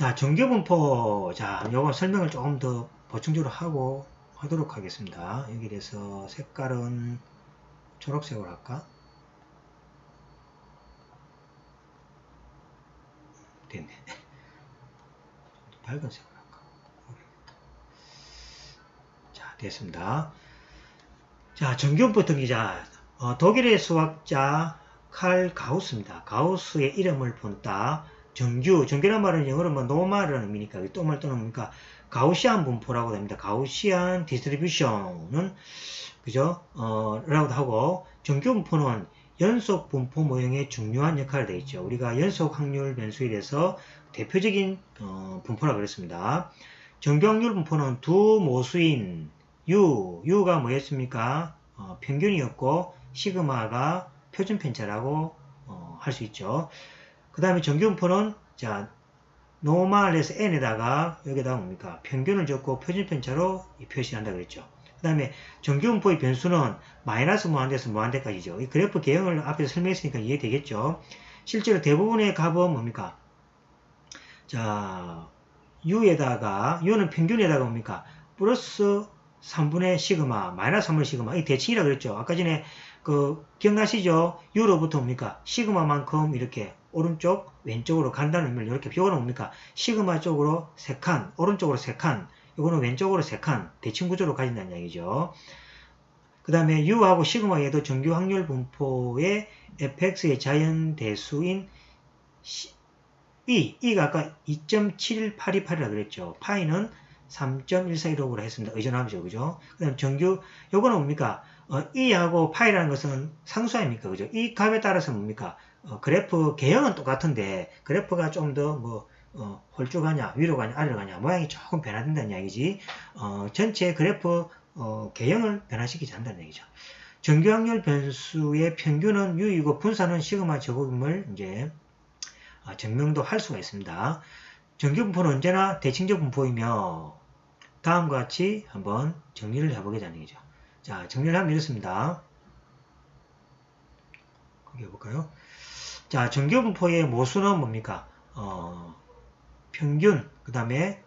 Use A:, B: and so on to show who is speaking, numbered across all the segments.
A: 자, 정교분포. 자, 요거 설명을 조금 더 보충적으로 하고 하도록 하겠습니다. 여기 대해서 색깔은 초록색으로 할까? 됐네. 밝은 색으로 할까? 모르겠다. 자, 됐습니다. 자, 정교분포 등기자. 어, 독일의 수학자 칼 가우스입니다. 가우스의 이름을 본다. 정규, 정규란 말은 영어로 뭐 노말이라는 의미니까 또 말 또는 뭡니까 가우시안 분포라고 됩니다. 가우시안 디스트리뷰션은 그죠? 어, 라고도 하고 정규 분포는 연속 분포 모형의 중요한 역할을 되어 있죠. 우리가 연속 확률 변수에 대해서 대표적인 어, 분포라고 그랬습니다. 정규 확률 분포는 두 모수인 U, U가 뭐였습니까? 어, 평균이었고 시그마가 표준 편차라고 어, 할 수 있죠. 그 다음에 정규분포는 자 노멀에서 n에다가 여기다가 뭡니까 평균을 적고 표준 편차로 표시한다 그랬죠. 그 다음에 정규분포의 변수는 마이너스 무한대에서 무한대까지죠. 이 그래프 개형을 앞에서 설명했으니까 이해되겠죠. 실제로 대부분의 값은 뭡니까? 자, u에다가, u는 평균에다가 뭡니까? 플러스 3분의 시그마, 마이너스 3분의 시그마. 이 대칭이라 그랬죠. 아까 전에 그, 기억나시죠? u로부터 뭡니까? 시그마만큼 이렇게 오른쪽, 왼쪽으로 간다는 의미를 이렇게 비교는 뭡니까? 시그마 쪽으로 3칸, 오른쪽으로 3칸, 이거는 왼쪽으로 3칸, 대칭 구조로 가진다는 얘기죠. 그 다음에 U하고 시그마에도 정규 확률 분포의 fx의 자연 대수인 E, E가 아까 2.71828이라 그랬죠. 파이는 3.1415로 했습니다. 의존함이죠. 그죠? 그 다음 정규, 요거는 뭡니까? 어, E하고 파이라는 것은 상수 아닙니까? 그죠? 이 값에 따라서 뭡니까? 어, 그래프 개형은 똑같은데 그래프가 좀 더뭐 어, 홀쭉하냐 위로 가냐 아래로 가냐 모양이 조금 변화된다는 이야기지 어, 전체 그래프 어, 개형을 변화시키지 않는다는 얘기죠. 정규 확률 변수의 평균은 U이고 분산은 시그마 제곱임을 이제 아, 증명도 할 수가 있습니다. 정규 분포는 언제나 대칭적 분포이며 다음과 같이 한번 정리를 해보겠다는 얘기죠. 자, 정리를 하면 이렇습니다. 해볼까요? 자, 정교분포의 모수는 뭡니까? 어, 평균, 그 다음에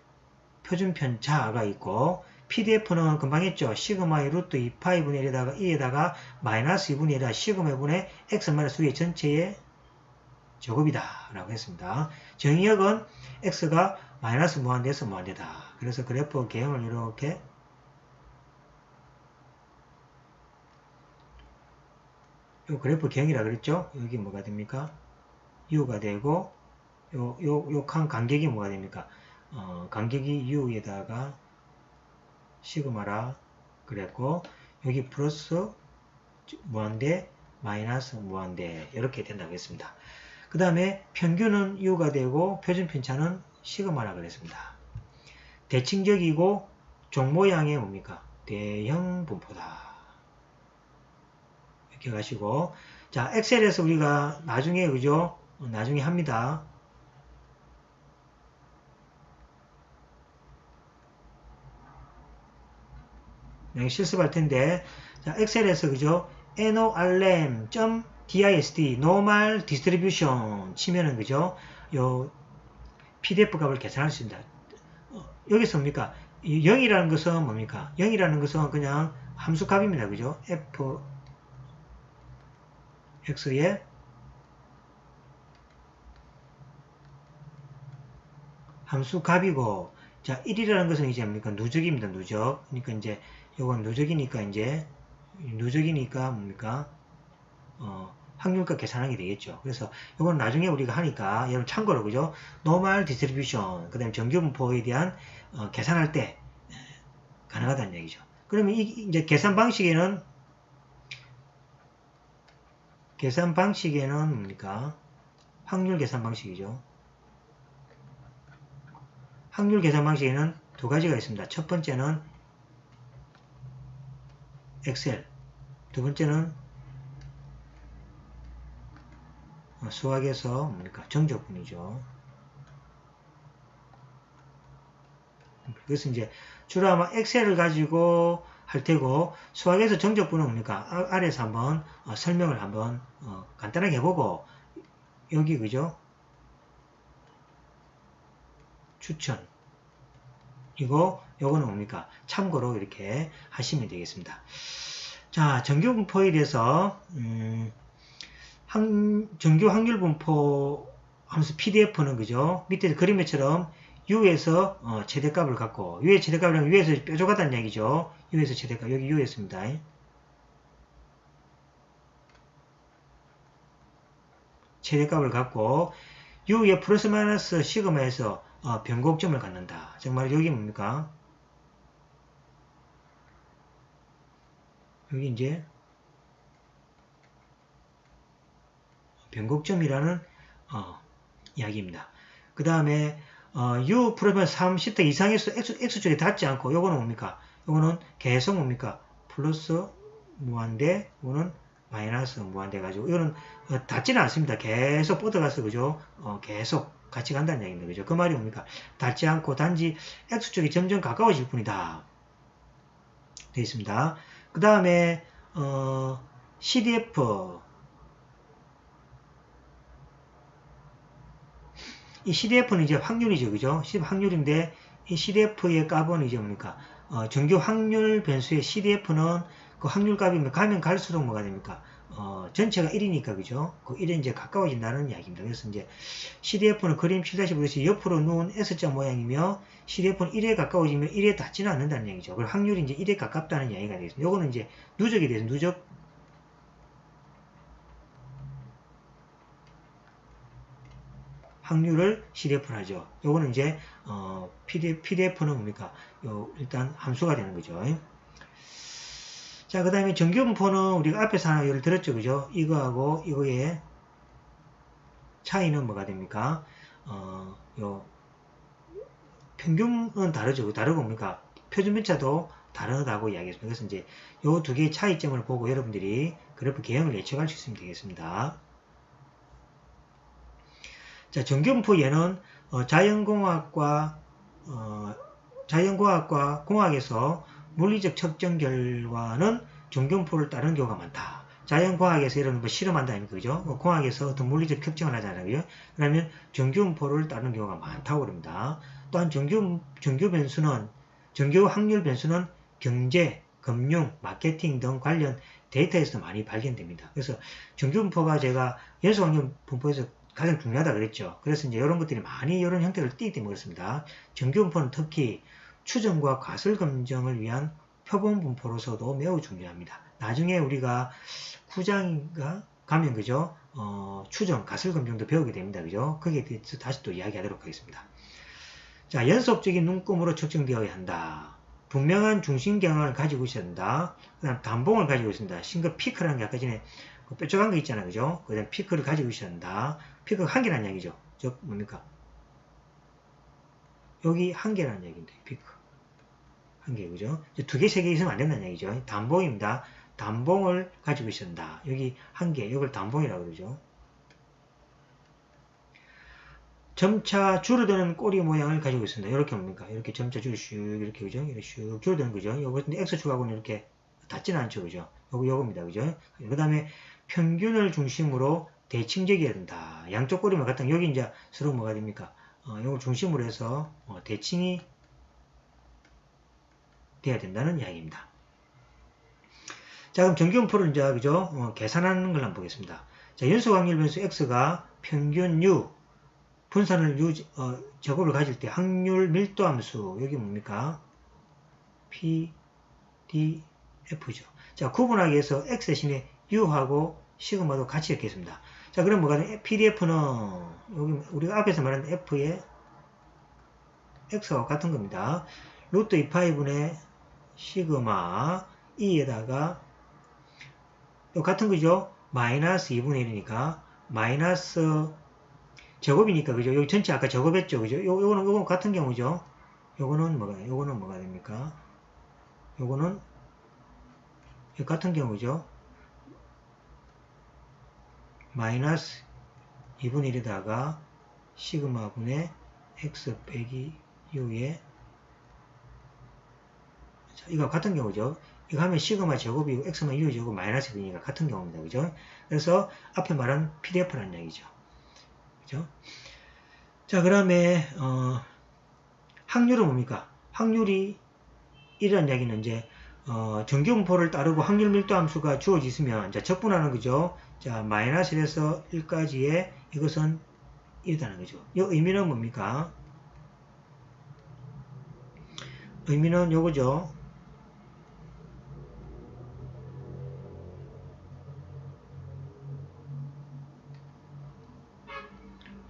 A: 표준 편차가 있고, PDF는 금방 했죠. 시그마의 루트 2파이분의 1에다가 2에다가 마이너스 2분의 1에다 시그마 분의 x 마이너스 2의 전체의 제곱이다. 라고 했습니다. 정의역은 x가 마이너스 무한대에서 무한대다. 그래서 그래프 개형을 이렇게 요 그래프 개형이라 그랬죠? 여기 뭐가 됩니까? U가 되고 요, 요, 요 칸 간격이 뭐가 됩니까? 어, 간격이 U에다가 시그마라 그랬고 여기 플러스 무한대 마이너스 무한대 이렇게 된다고 했습니다. 그 다음에 평균은 U가 되고 표준 편차는 시그마라 그랬습니다. 대칭적이고 종모양의 뭡니까? 대형 분포다. 기억하시고. 자 엑셀에서 우리가 나중에 그죠? 나중에 합니다. 네, 실습할 텐데. 자 엑셀에서 그죠? norm.dist normal distribution 치면은 그죠? 요 pdf 값을 계산할 수 있습니다. 어, 여기서 뭡니까? 0이라는 것은 뭡니까? 0이라는 것은 그냥 함수 값입니다. 그죠? f x의 함수 값이고 자 1이라는 것은 이제 뭡니까? 누적입니다 누적. 그러니까 이제 요건 누적이니까 이제 누적이니까 뭡니까? 어, 확률값 계산하게 되겠죠. 그래서 이건 나중에 우리가 하니까 여러분 참고로 그죠? 노멀 디스트리뷰션 그 다음에 정규분포에 대한 어, 계산할 때 가능하다는 얘기죠. 그러면 이, 이제 계산 방식에는 계산 방식에는 뭡니까? 확률 계산 방식이죠. 확률 계산 방식에는 두 가지가 있습니다. 첫 번째는 엑셀, 두 번째는 수학에서 뭡니까? 정적분이죠. 그래서 이제 주로 아마 엑셀을 가지고 할 테고 수학에서 정적분은 뭡니까? 아, 아래서 한번 어, 설명을 한번 어, 간단하게 해보고 여기 그죠? 추천. 이거 요거는 뭡니까? 참고로 이렇게 하시면 되겠습니다. 자, 정규 분포에 대해서 음, 한, 정규 확률 분포 하면서 PDF는 그죠? 밑에 그림에처럼 U에서 어, 최대값을 갖고 U의 최대값을 위에서 뾰족하다는 얘기죠. U에서 최대값 여기 U였습니다. 최대값을 갖고 U의 플러스 마이너스 시그마에서 어, 변곡점을 갖는다. 정말 여기 뭡니까? 여기 이제 변곡점이라는 어, 이야기입니다. 그 다음에 어, U 플러스 30대 이상에서 X, X쪽에 닿지 않고 요거는 뭡니까? 요거는 계속 뭡니까? 플러스 무한대, 요거는 마이너스 무한대 가지고 이거는 어, 닿지는 않습니다. 계속 뻗어가서 그죠? 어, 계속 같이 간다는 얘기입니다. 그죠? 그 말이 뭡니까? 닿지 않고 단지 X쪽이 점점 가까워질 뿐이다. 되어 있습니다. 그 다음에 어, CDF 이 CDF는 이제 확률이죠. 그죠? 확률인데 이 CDF의 값은 이제 뭡니까? 어, 정규 확률 변수의 CDF는 그 확률 값이 가면 갈수록 뭐가 됩니까? 어, 전체가 1이니까 그죠? 그 1에 이제 가까워진다는 이야기입니다. 그래서 이제 CDF는 그림 7-5에서 옆으로 누운 S자 모양이며 CDF는 1에 가까워지면 1에 닿지는 않는다는 얘기죠. 그리고 확률이 이제 1에 가깝다는 이야기가 되겠습니다. 요거는 이제 누적이 돼서 누적 확률을 CDF로 하죠. 요거는 이제 어, PDF, PDF는 뭡니까? 요 일단 함수가 되는 거죠. 자, 그 다음에 정규분포는 우리가 앞에서 하나 예를 들었죠. 그죠? 이거하고 이거의 차이는 뭐가 됩니까? 어, 요, 평균은 다르죠. 다르고 뭡니까? 표준변차도 다르다고 이야기했습니다. 그래서 이제 요 두 개의 차이점을 보고 여러분들이 그래프 개형을 예측할 수 있으면 되겠습니다. 자, 정규분포 얘는 어, 자연공학과 어, 자연과학과 공학에서 물리적 측정 결과는 정경포를 따르는 경우가 많다. 자연과학에서 이런 뭐 실험한다 아닙니까? 그죠? 뭐 공학에서 어떤 물리적 측정을 하잖아요. 그러면 정규분포를 따르는 경우가 많다고 그럽니다. 또한 정규, 정규 변수는, 정규 확률 변수는 경제, 금융, 마케팅 등 관련 데이터에서 많이 발견됩니다. 그래서 정규분포가 제가 연수확률 분포에서 가장 중요하다 그랬죠. 그래서 이제 이런 것들이 많이 이런 형태를 띠기 때문에 그렇습니다. 정규분포는 특히 추정과 가설 검증을 위한 표본 분포로서도 매우 중요합니다. 나중에 우리가 구장인가 가면 그죠? 어, 추정, 가설 검증도 배우게 됩니다. 그죠? 거기에 대해서 다시 또 이야기하도록 하겠습니다. 자, 연속적인 눈금으로 측정되어야 한다. 분명한 중심 경향을 가지고 있어야 한다. 그 다음 단봉을 가지고 있습니다. 싱글 피크라는 게 아까 전에 그 뾰족한 거 있잖아요. 그죠? 그 다음 피크를 가지고 있어야 한다. 피크가 한 개라는 얘기죠. 즉, 뭡니까? 여기 한 개라는 얘기인데, 피크. 한 개, 그죠? 두 개, 세 개 있으면 안 된다는 얘기죠. 단봉입니다. 단봉을 가지고 있습니다. 여기 한 개, 이걸 단봉이라고 그러죠. 점차 줄어드는 꼬리 모양을 가지고 있습니다. 이렇게 뭡니까? 이렇게 점차 줄 슉, 이렇게, 그죠? 이렇게 슉 줄어드는 거죠. 요거 근데 X축하고는 이렇게 닿지는 않죠. 그죠? 요거, 요겁니다. 그죠? 그 다음에 평균을 중심으로 대칭적이어야 된다. 양쪽 꼬리만 같은 여기 이제 서로 뭐가 됩니까? 어, 이걸 중심으로 해서 어, 대칭이 돼야 된다는 이야기입니다. 자, 그럼 정규분포를 이제 그죠? 어, 계산하는 걸 한번 보겠습니다. 자, 연속 확률 변수 x가 평균 u 분산을 u 어, 제곱을 가질 때 확률 밀도 함수 여기 뭡니까? p d f죠. 자, 구분하기 위해서 x 대신에 u하고 시그마도 같이 읽겠습니다. 자, 그럼 뭐가 돼? PDF는 여기 우리가 앞에서 말한 F의 X와 같은 겁니다. 루트 2파이분의 시그마 E에다가 같은 거죠? 마이너스 2분의 1이니까 마이너스 제곱이니까 그죠? 여기 전체 아까 제곱했죠? 그죠? 요, 요거는 요거 같은 경우죠? 요거는 뭐가 요거는 뭐가 됩니까? 요거는 같은 경우죠? 마이너스 2분의 1에다가 시그마분의 x 빼기 u에 자, 이거 같은 경우죠. 이거 하면 시그마 제곱이고 x만 u 제곱 마이너스 1이니까 같은 경우입니다. 그죠? 그래서 앞에 말한 PDF라는 얘기죠. 그죠? 자, 그 다음에 어, 확률은 뭡니까? 확률이 이런 이야기는 이제 어, 정규분포를 따르고 확률 밀도 함수가 주어지으면 자 적분하는 거죠. 자 마이너스 1에서 1까지의 이것은 1이라는 거죠. 이 의미는 뭡니까? 의미는 요거죠.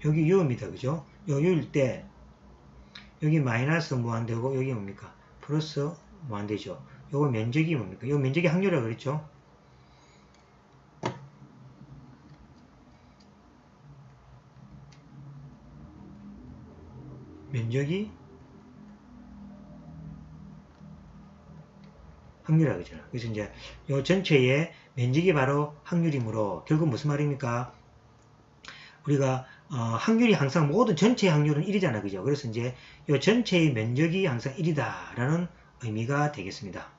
A: 여기 U입니다. 그죠? 요 U일 때 여기 마이너스 무한되고 여기 뭡니까? 플러스 무한되죠. 요거 면적이 뭡니까? 요 면적이 확률이라고 그랬죠? 면적이 확률이라고 그러잖아. 그래서 이제 요 전체의 면적이 바로 확률이므로 결국 무슨 말입니까? 우리가 어, 확률이 항상 모든 전체의 확률은 1이잖아. 그죠? 그래서 이제 요 전체의 면적이 항상 1이다 라는 의미가 되겠습니다.